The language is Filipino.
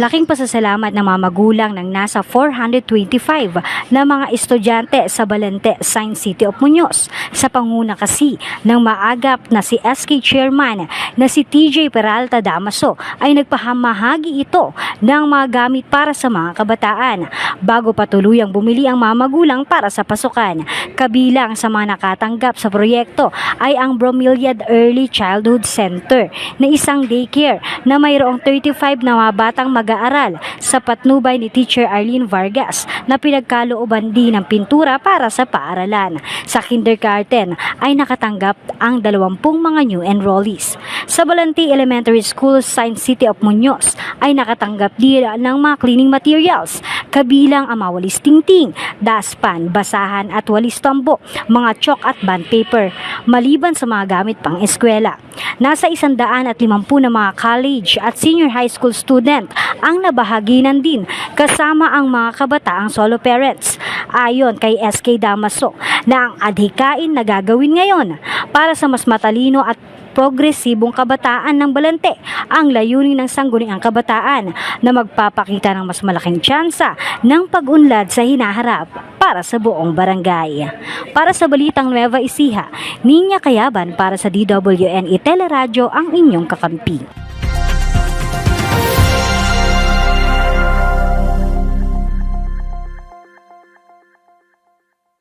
Laking pasasalamat ng mga magulang ng nasa 425 na mga estudyante sa Balente, Science City of Muñoz sa panguna kasi ng maagap na si SK Chairman na si TJ Peralta Damaso ay nagpahamahagi ito ng mga gamit para sa mga kabataan bago patuluyang bumili ang mga magulang para sa pasukan. Kabilang sa mga nakatanggap sa proyekto ay ang Bromeliad Early Childhood Center na isang daycare na mayroong 35 na mga batang mag-aaral sa patnubay ni Teacher Arlene Vargas na pinagkalooban din ng pintura para sa paaralan. Sa kindergarten ay nakatanggap ang 20 mga new enrollees. Sa Balanti Elementary School, Science City of Muñoz ay nakatanggap din ng mga cleaning materials kabilang ang mga walis tingting, daspan, basahan at walis tambo, mga chalk at bond paper, maliban sa mga gamit pang eskwela. Nasa isandaan at limampu na mga college at senior high school student ang nabahaginan din kasama ang mga kabataang solo parents. Ayon kay SK Damaso na ang adhikain na gagawin ngayon para sa mas matalino at progresibong kabataan ng Balante ang layunin ng sangguniang kabataan na magpapakita ng mas malaking tsansa ng pag-unlad sa hinaharap para sa buong barangay. Para sa Balitang Nueva Ecija, Ninya Kayaban para sa DWNE Teleradyo ang inyong kakampi.